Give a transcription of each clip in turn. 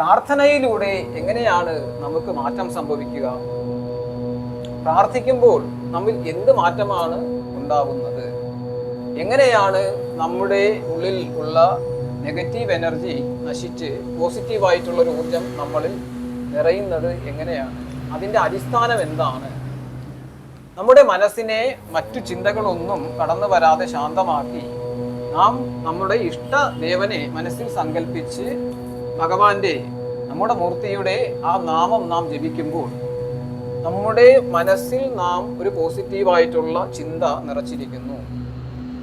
പ്രാർത്ഥനയിലൂടെ എങ്ങനെയാണ് നമുക്ക് മാറ്റം സംഭവിക്കുക? പ്രാർത്ഥിക്കുമ്പോൾ നമ്മിൽ എന്ത് മാറ്റമാണ് ഉണ്ടാവുന്നത്? എങ്ങനെയാണ് നമ്മുടെ ഉള്ളിൽ ഉള്ള നെഗറ്റീവ് എനർജി നശിച്ച് പോസിറ്റീവായിട്ടുള്ള ഒരു ഊർജം നമ്മളിൽ നിറയുന്നത് എങ്ങനെയാണ്? അതിന്റെ അടിസ്ഥാനം എന്താണ്? നമ്മുടെ മനസ്സിനെ മറ്റു ചിന്തകളൊന്നും കടന്നു വരാതെ ശാന്തമാക്കി നാം നമ്മുടെ ഇഷ്ടദേവനെ മനസ്സിൽ സങ്കല്പിച്ച് ഭഗവാന്റെ നമ്മുടെ മൂർത്തിയുടെ ആ നാമം നാം ജപിക്കുമ്പോൾ നമ്മുടെ മനസ്സിൽ നാം ഒരു പോസിറ്റീവായിട്ടുള്ള ചിന്ത നിറച്ചിരിക്കുന്നു.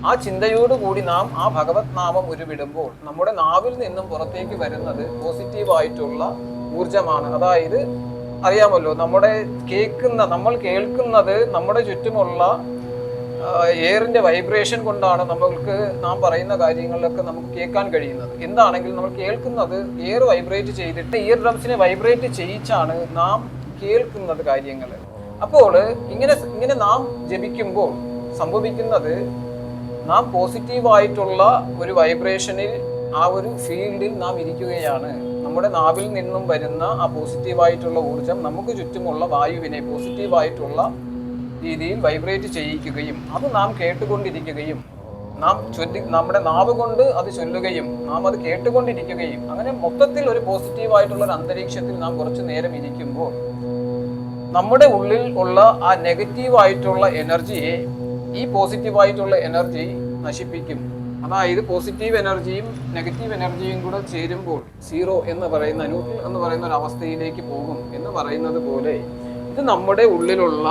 ആ ചിന്തയോടുകൂടി നാം ആ ഭഗവത് നാമം ഉരുവിടുമ്പോൾ നമ്മുടെ നാവിൽ നിന്നും പുറത്തേക്ക് വരുന്നത് പോസിറ്റീവായിട്ടുള്ള ഊർജമാണ് അതായത് അറിയാമല്ലോ നമ്മുടെ കേൾക്കുന്ന നമ്മൾ കേൾക്കുന്നത് നമ്മുടെ ചുറ്റുമുള്ള എയറിന്റെ വൈബ്രേഷൻ കൊണ്ടാണ് നമ്മൾക്ക് നാം പറയുന്ന കാര്യങ്ങളിലൊക്കെ നമുക്ക് കേൾക്കാൻ കഴിയുന്നത്. എന്താണെങ്കിൽ നമ്മൾ കേൾക്കുന്നത് എയർ വൈബ്രേറ്റ് ചെയ്തിട്ട് ഇയർ ഡ്രംസിനെ വൈബ്രേറ്റ് ചെയ്യിച്ചാണ് നാം കേൾക്കുന്നത് കാര്യങ്ങൾ. അപ്പോൾ ഇങ്ങനെ ഇങ്ങനെ നാം ജപിക്കുമ്പോൾ സംഭവിക്കുന്നത് നാം പോസിറ്റീവായിട്ടുള്ള ഒരു വൈബ്രേഷനിൽ ആ ഒരു ഫീൽഡിൽ നാം ഇരിക്കുകയാണ്. നമ്മുടെ നാവിൽ നിന്നും വരുന്ന ആ പോസിറ്റീവായിട്ടുള്ള ഊർജം നമുക്ക് ചുറ്റുമുള്ള വായുവിനെ പോസിറ്റീവായിട്ടുള്ള രീതിയിൽ വൈബ്രേറ്റ് ചെയ്യിക്കുകയും അത് നാം കേട്ടുകൊണ്ടിരിക്കുകയും നാം ചൊല്ലി നമ്മുടെ നാവ് കൊണ്ട് അത് ചൊല്ലുകയും നാം അത് കേട്ടുകൊണ്ടിരിക്കുകയും അങ്ങനെ മൊത്തത്തിൽ ഒരു പോസിറ്റീവായിട്ടുള്ള ഒരു അന്തരീക്ഷത്തിൽ നാം കുറച്ചു നേരം ഇരിക്കുമ്പോൾ നമ്മുടെ ഉള്ളിൽ ഉള്ള ആ നെഗറ്റീവായിട്ടുള്ള എനർജിയെ ഈ പോസിറ്റീവായിട്ടുള്ള എനർജി നശിപ്പിക്കും. അതായത് പോസിറ്റീവ് എനർജിയും നെഗറ്റീവ് എനർജിയും കൂടെ ചേരുമ്പോൾ സീറോ എന്ന് പറയുന്ന ന്യൂട്രൽ എന്ന് പറയുന്ന ഒരു അവസ്ഥയിലേക്ക് പോകും എന്ന് പറയുന്നത് പോലെ ഇത് നമ്മുടെ ഉള്ളിലുള്ള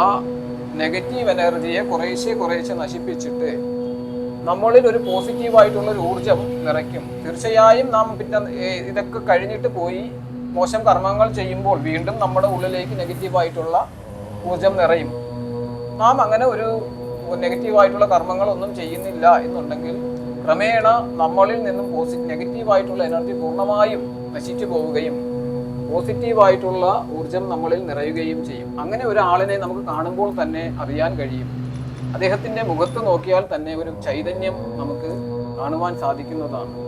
നെഗറ്റീവ് എനർജിയെ കുറേശ്ശെ കുറേശ്ശെ നശിപ്പിച്ചിട്ട് നമ്മളിൽ ഒരു പോസിറ്റീവായിട്ടുള്ള ഒരു ഊർജം നിറയ്ക്കും. തീർച്ചയായും നാം പിന്നെ ഇതൊക്കെ കഴിഞ്ഞിട്ട് പോയി മോശം കർമ്മങ്ങൾ ചെയ്യുമ്പോൾ വീണ്ടും നമ്മുടെ ഉള്ളിലേക്ക് നെഗറ്റീവായിട്ടുള്ള ഊർജം നിറയും. നാം അങ്ങനെ ഒരു നെഗറ്റീവായിട്ടുള്ള കർമ്മങ്ങളൊന്നും ചെയ്യുന്നില്ല എന്നുണ്ടെങ്കിൽ ക്രമേണ നമ്മളിൽ നിന്നും പോസി നെഗറ്റീവായിട്ടുള്ള എനർജി പൂർണമായും നശിച്ചു പോവുകയും പോസിറ്റീവായിട്ടുള്ള ഊർജം നമ്മളിൽ നിറയുകയും ചെയ്യും. അങ്ങനെ ഒരാളിനെ നമുക്ക് കാണുമ്പോൾ തന്നെ അറിയാൻ കഴിയും. അദ്ദേഹത്തിന്റെ മുഖത്ത് നോക്കിയാൽ തന്നെ ഒരു ചൈതന്യം നമുക്ക് കാണുവാൻ സാധിക്കുന്നതാണ്.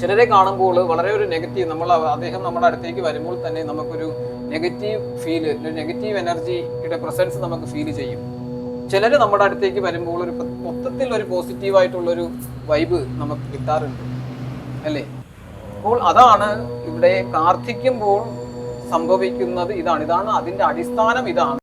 ചിലരെ കാണുമ്പോൾ വളരെ ഒരു നെഗറ്റീവ് നമ്മൾ അദ്ദേഹം നമ്മുടെ അടുത്തേക്ക് വരുമ്പോൾ തന്നെ നമുക്കൊരു നെഗറ്റീവ് ഫീൽ ഒരു നെഗറ്റീവ് എനർജിയുടെ പ്രസൻസ് നമുക്ക് ഫീൽ ചെയ്യും. ചിലർ നമ്മുടെ അടുത്തേക്ക് വരുമ്പോൾ ഒരു മൊത്തത്തിൽ ഒരു പോസിറ്റീവായിട്ടുള്ളൊരു വൈബ് നമുക്ക് കിട്ടാറുണ്ട്. അല്ലേ? അപ്പോൾ അതാണ് ഇവിടെ പ്രാർത്ഥിക്കുമ്പോൾ സംഭവിക്കുന്നത് ഇതാണ്. ഇതാണ് അതിന്റെ അടിസ്ഥാനം ഇതാണ്.